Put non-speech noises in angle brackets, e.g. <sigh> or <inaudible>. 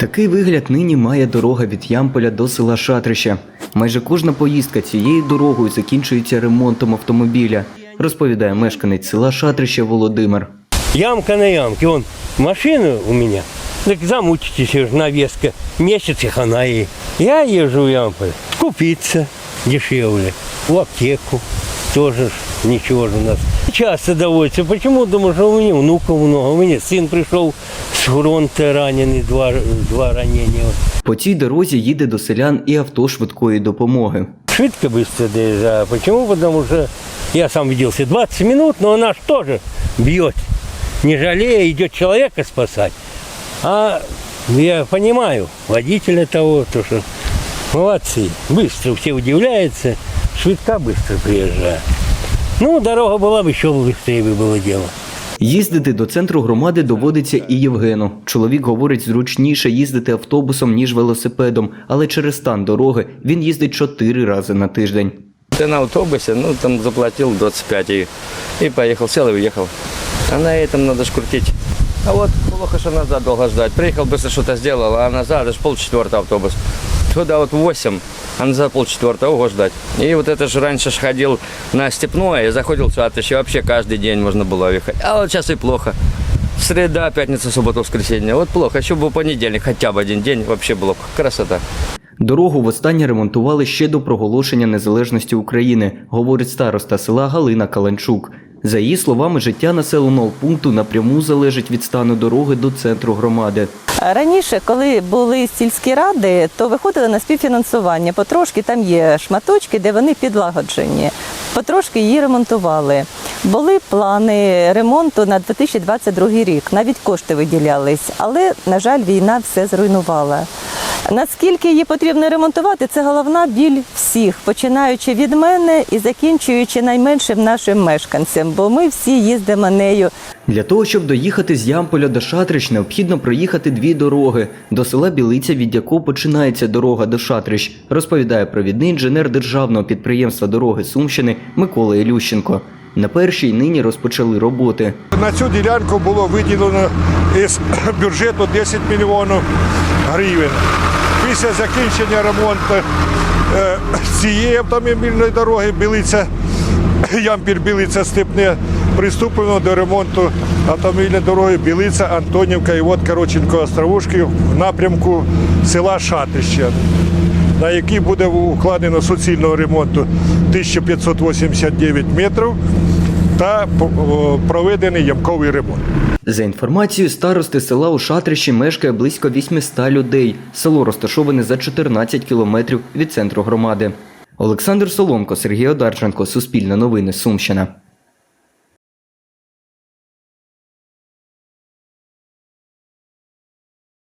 Такий вигляд нині має дорога від Ямполя до села Шатрище. Майже кожна поїздка цією дорогою закінчується ремонтом автомобіля, розповідає мешканець села Шатрище Володимир. Ямка на ямке. Вон машина у меня. Так замучитесь уж навеска. Месяц и хана ей. Я езжу в Ямполь. Купиться дешевле. В аптеку. Тоже ж ничего же у нас. Часто доводится. Почему? Думаю, что у меня внуков много. У меня сын пришел с фронта раненый, два, два ранения. По цій дорозі їде до селян і авто швидкої допомоги. Швидко быстро доезжаю. Почему? Потому что я сам виделся 20 минут, но она ж тоже бьет. Не жалея, идет человека спасать. А я понимаю водителя того, то что молодцы. Быстро все удивляются. Швидко быстро приезжаю. Ну, дорога была бы еще быстрее бы было дело. Їздити до центру громади доводиться і Євгену. Чоловік говорить, зручніше їздити автобусом, ніж велосипедом, але через стан дороги він їздить чотири рази на тиждень. Ты на автобусе, ну, там заплатил 25 и, и поехал, сел и уехал. А на этом надо ж крутить. А вот плохо, что назад долго ждать. Приехал, быстро что-то сделал, а назад аж полчетвертого автобус. Туда вот 8, а назад полчетвертого, ого, ждать. И вот это же раньше ж ходил на Степное, и заходил в Сатыш, и вообще каждый день можно было ехать. А вот сейчас и плохо. Среда, пятница, суббота, воскресенье. Вот плохо. Еще бы понедельник, хотя бы один день, вообще было бы красота. Дорогу востаннє ремонтували ще до проголошення незалежності України, говорить староста села Галина Каланчук. За її словами, життя населеного пункту напряму залежить від стану дороги до центру громади. Раніше, коли були сільські ради, то виходили на співфінансування. Потрошки там є шматочки, де вони підлагоджені. Потрошки її ремонтували. Були плани ремонту на 2022 рік. Навіть кошти виділялись, але на жаль, війна все зруйнувала. Наскільки її потрібно ремонтувати, це головна біль всіх, починаючи від мене і закінчуючи найменшим нашим мешканцям, бо ми всі їздимо нею Для того, щоб доїхати з Ямполя до Шатрищ, необхідно проїхати дві дороги до села Білиця, від якого починається дорога до Шатрищ, розповідає провідний інженер державного підприємства дороги Сумщини Микола Ілющенко. На першій нині розпочали роботи. На цю ділянку було виділено із <coughs> бюджету 10 мільйонів гривень. Після закінчення ремонту е, цієї автомобільної дороги Білиця, Ямпіль Білиця Степне приступлено до ремонту автомобільної дороги Білиця, Антонівка і от Короченко Островушки в напрямку села Шатище, на який буде укладено суцільного ремонту 1589 метрів та проведений ямковий ремонт. За інформацією старости села у Шатрищі мешкає близько 800 людей. Село розташоване за 14 кілометрів від центру громади. Олександр Соломко, Сергій Одарченко, Суспільне новини, Сумщина.